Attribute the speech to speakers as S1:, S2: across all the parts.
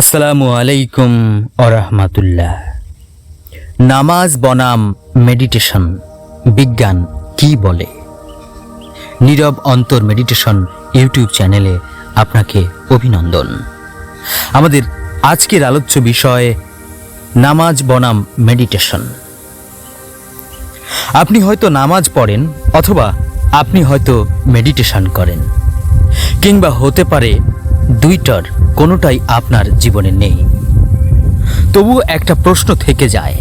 S1: আসসালামু আলাইকুম আরহামাতুল্লাহ নামাজ, বনাম, মেডিটেশন, বিজ্ঞান কি বলে? নীরব অন্তর মেডিটেশন ইউটিউব চ্যানেলে আপনাকে অভিনন্দন। আমাদের আজকের আলোচ্য বিষয়, নামাজ, বনাম, মেডিটেশন। আপনি হয়তো নামাজ পড়েন অথবা আপনি হয়তো মেডিটেশন করেন, কিংবা হতে পারে দুইটার কোনোটাই আপনার জীবনে নেই। তবুও একটা প্রশ্ন থেকে যায়,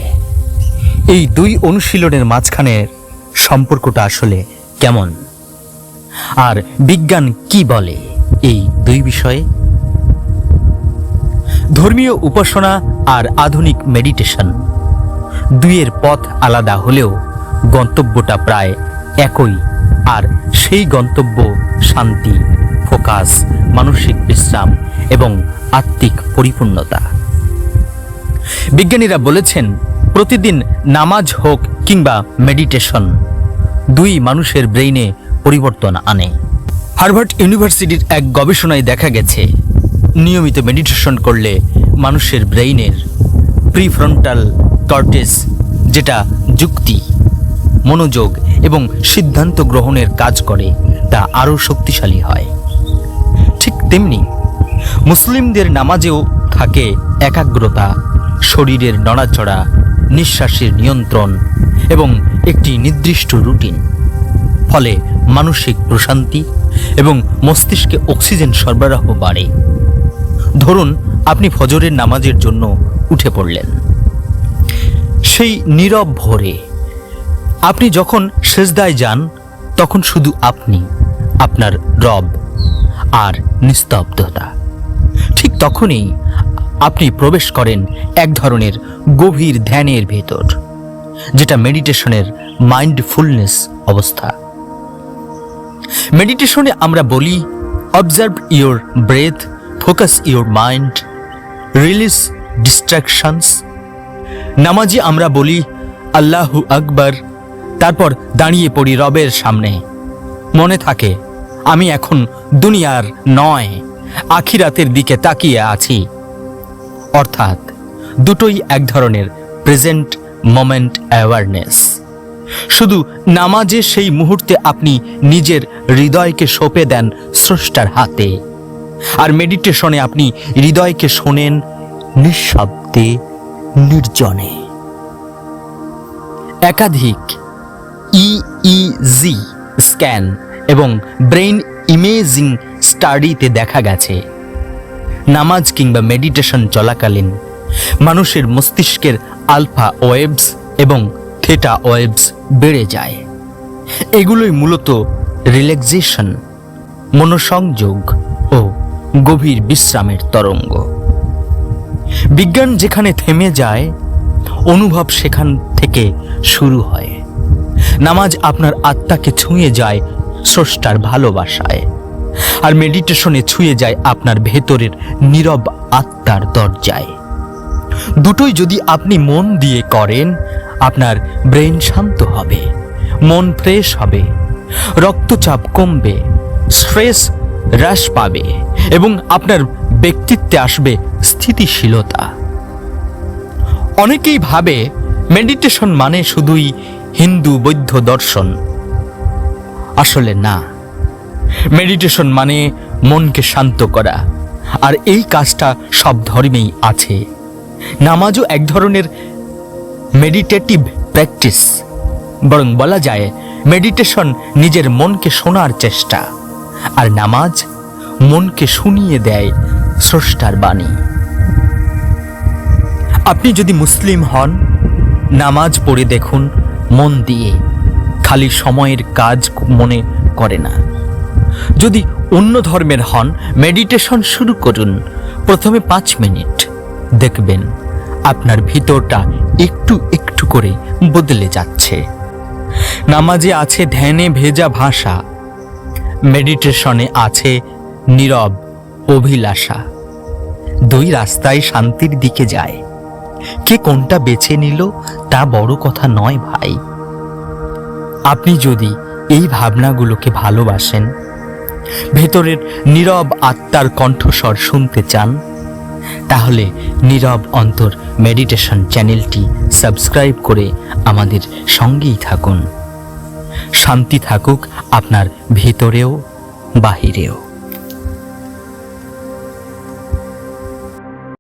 S1: এই দুই অনুশীলনের মাঝখানের সম্পর্কটা আসলে কেমন? আর বিজ্ঞান কি বলে এই দুই বিষয়ে? ধর্মীয় উপাসনা আর আধুনিক মেডিটেশন দুইয়ের পথ আলাদা হলেও গন্তব্যটা প্রায় একই, আর সেই গন্তব্য শান্তি, ফোকাস মানসিক বিশ্রাম এবং আত্মিক পরিপূর্ণতা। বিজ্ঞানীরা বলেছেন, প্রতিদিন নামাজ হোক কিংবা মেডিটেশন দুই মানুষের ব্রেইনে পরিবর্তন আনে। হার্ভার্ড ইউনিভার্সিটির এক গবেষণায় দেখা গেছে, নিয়মিত মেডিটেশন করলে মানুষের ব্রেইনের প্রিফ্রন্টাল কর্টেস যেটা যুক্তি, মনোযোগ এবং সিদ্ধান্ত গ্রহণের কাজ করে, তা আরও শক্তিশালী হয়। তেমনি মুসলিমদের নামাজেও থাকে একাগ্রতা, শরীরের নড়াচড়া, নিঃশ্বাসের নিয়ন্ত্রণ এবং একটি নির্দিষ্ট রুটিন। ফলে মানসিক প্রশান্তি এবং মস্তিষ্কে অক্সিজেন সরবরাহ বাড়ে। ধরুন, আপনি ফজরের নামাজের জন্য উঠে পড়লেন। সেই নীরব ভোরে আপনি যখন সেজদায় যান, তখন শুধু আপনি, আপনার রব আর নিস্তব্ধতা। ঠিক তখনই আপনি প্রবেশ করেন এক ধরনের গভীর ধ্যানের ভেতর, যেটা মেডিটেশনের মাইন্ডফুলনেস অবস্থা। মেডিটেশনে আমরা বলি observe your breath focus your mind release distractions নামাজি আমরা বলি, আল্লাহু আকবার, তারপর দাঁড়িয়ে পড়ি রবের সামনে। মনে থাকে আমি এখন দুনিয়ার নয়, আখিরাতের দিকে তাকিয়ে আছি। অর্থাৎ, দুটোই এক ধরনের প্রেজেন্ট মোমেন্ট অ্যাওয়ারনেস শুধু নামাজে সেই মুহূর্তে আপনি নিজের হৃদয়কে সঁপে দেন স্রষ্টার হাতে। আর মেডিটেশনে আপনি হৃদয়কে শোনেন নিঃশব্দে, নির্জনে। একাধিক ইইজি স্ক্যান এবং ব্রেইন ইমেজিং স্টাডিতে দেখা গেছে। নামাজ কিংবা মেডিটেশন চলাকালীন মানুষের মস্তিষ্কের আলফা ওয়েবস এবং থেটা ওয়েবস বেড়ে যায়। এগুলোই মূলত রিল্যাক্সেশন, মনোসংযোগ ও গভীর বিশ্রামের তরঙ্গ। বিজ্ঞান যেখানে থেমে যায়, অনুভব সেখান থেকে শুরু হয়। নামাজ আপনার আত্মাকে ছুঁয়ে যায় স্রষ্টার ভালোবাসায়। আর মেডিটেশনে ছুঁয়ে যায় আপনার ভেতরের নীরব আত্মার দরজায়। দুটোই যদি আপনি মন দিয়ে করেন, আপনার ব্রেন শান্ত হবে, মন ফ্রেশ হবে, রক্তচাপ কমবে, স্ট্রেস হ্রাস পাবে এবং আপনার ব্যক্তিত্বে আসবে স্থিতিশীলতা। অনেকেই ভাবে মেডিটেশন মানে শুধুই হিন্দু বৌদ্ধ দর্শন আসলে না। মেডিটেশন মানে মনকে শান্ত করা। আর এই কাজটা সব ধর্মেই আছে। নামাজও এক ধরনের মেডিটেটিভ প্র্যাকটিস বরং বলা যায় মেডিটেশন নিজের মনকে শোনার চেষ্টা। আর নামাজ মনকে শুনিয়ে দেয় স্রষ্টার বাণী। আপনি যদি মুসলিম হন, নামাজ পড়ে দেখুন মন দিয়ে। খালি সময়ের কাজ মনে করে না। যদি অন্য ধর্মের হন মেডিটেশন শুরু করুন। প্রথমে পাঁচ মিনিট। দেখবেন আপনার ভিতরটা একটু একটু করে বদলে যাচ্ছে। নামাজে আছে ধ্যানে ভেজা ভাষা। মেডিটেশনে আছে নীরব অভিলাষা। দুই রাস্তায় শান্তির দিকে যায়। কে কোনটা বেছে নিল, তা বড় কথা নয় ভাই। আপনি যদি এই ভাবনাগুলোকে ভালোবাসেন, ভেতরের নীরব আত্মার কণ্ঠস্বর শুনতে চান, তাহলে নীরব অন্তর মেডিটেশন চ্যানেলটি সাবস্ক্রাইব করে আমাদের সঙ্গেই থাকুন। শান্তি থাকুক আপনার ভেতরেও, বাহিরেও।